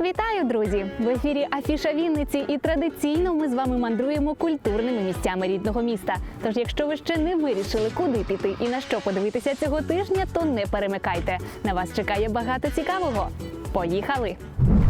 Вітаю, друзі! В ефірі Афіша Вінниці, і традиційно ми з вами мандруємо культурними місцями рідного міста. Тож, якщо ви ще не вирішили, куди піти і на що подивитися цього тижня, то не перемикайте. На вас чекає багато цікавого. Поїхали!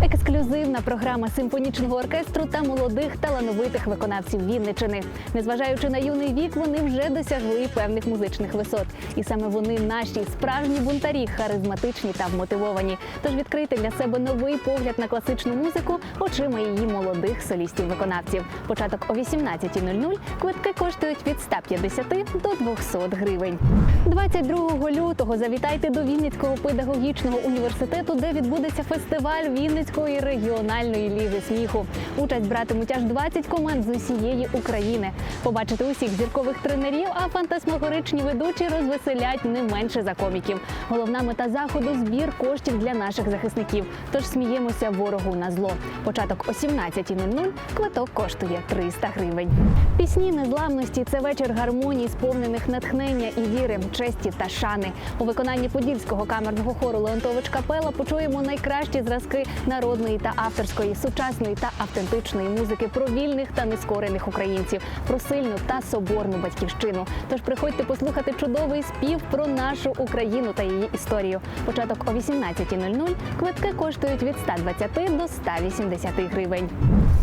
Ексклюзивна програма симфонічного оркестру та молодих талановитих виконавців Вінничини. Незважаючи на юний вік, вони вже досягли певних музичних висот. І саме вони наші справжні бунтарі, харизматичні та вмотивовані. Тож відкрийте для себе новий погляд на класичну музику очима її молодих солістів-виконавців. Початок о 18.00. Квитки коштують від 150 до 200 гривень. 22 лютого завітайте до Вінницького педагогічного університету, де відбудеться фестиваль Вінницької регіональної ліги сміху. Участь братимуть аж 20 команд з усієї України. Побачити усіх зіркових тренерів, а фантасмагоричні ведучі розвеселять не менше за коміків. Головна мета заходу збір коштів для наших захисників. Тож сміємося ворогу на зло. Початок о 17.00. Квиток коштує 300 гривень. Пісні незламності це вечір гармонії, сповнених натхнення і віри, честі та шани. У виконанні подільського камерного хору Леонтович Капела почуємо найкращі зразки народної та авторської, сучасної та автентичної музики про вільних та нескорених українців, про сильну та соборну батьківщину. Тож приходьте послухати чудовий спів про нашу Україну та її історію. Початок о 18.00. Квитки коштують від 120 до 180 гривень.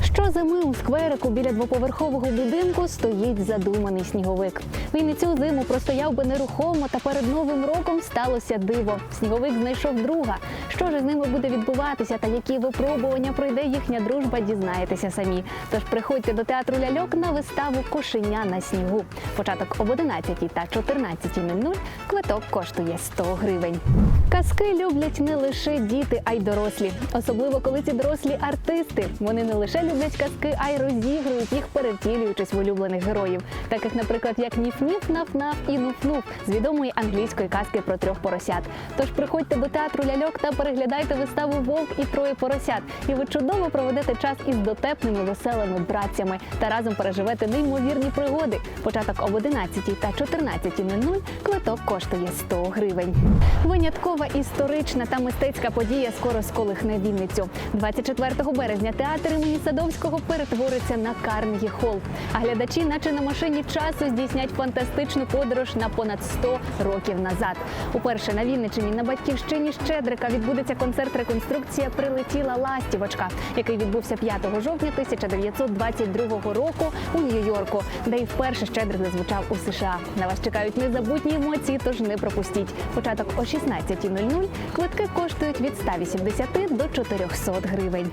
Щозими у скверику біля двоповерхового будинку стоїть задуманий сніговик. Він і цю зиму простояв би нерухомо, та перед новим роком сталося диво. Сніговик знайшов друга. Що ж з ними буде відбуватися та які випробування пройде їхня дружба, дізнаєтеся самі. Тож приходьте до театру ляльок на виставу Кошеня на снігу. Початок об 11 та 14.00. Квиток коштує 100 гривень. Казки люблять не лише діти, а й дорослі. Особливо коли ці дорослі артисти. Вони не лише люблять казки, а й розігрують їх, перевтілюючись в улюблених героїв, таких, наприклад, як Ніф-Ніф, Наф-Наф і Нуф-Нуф з відомої англійської казки про трьох поросят. Тож приходьте до театру ляльок та переглядайте виставу Вовк і троє поросят. І ви чудово проведете час із дотепними веселими братцями та разом переживете неймовірні пригоди. Початок об 11 та 14.00 квиток коштує 100 гривень. Виняткова історична та мистецька подія скоро сколихне Вінницю. 24 березня театр імені Садовського перетвориться на Карнегі Холл. А глядачі, наче на машині часу, здійснять фантастичну подорож на понад 100 років назад. Уперше на Вінниччині на батьківщині Щедрика відбудеться концерт реконструкція Прилетіла ластівочка, який відбувся 5 жовтня 1922 року у Нью-Йорку, де і вперше Щедрик зазвучав у США. На вас чекають незабутні емоції, тож не пропустіть. Початок о 16.00. Квитки коштують від 180 до 400 гривень.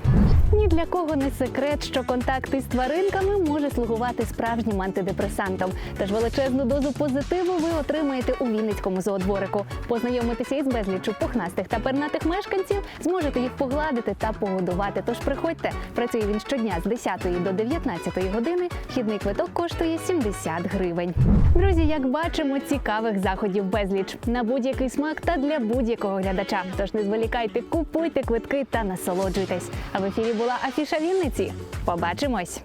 Ні для кого не секрет, що контакти з тваринками може слугувати справжнім антидепресантом. Тож величезну дозу позитиву ви отримаєте у Вінницькому зоодворику. Познайомитися із безліччю пухнастих та пернатих мешканців, зможете їх погладити та погодувати. Тож приходьте. Працює він щодня з 10 до 19 години. Вхідний квиток коштує 70 гривень. Друзі, як бачимо, цікавих заходів безліч на будь-який смак та для будь-якого глядача. Тож не зволікайте, купуйте квитки та насолоджуйтесь. А в ефірі була Афіша Вінниці. Побачимось!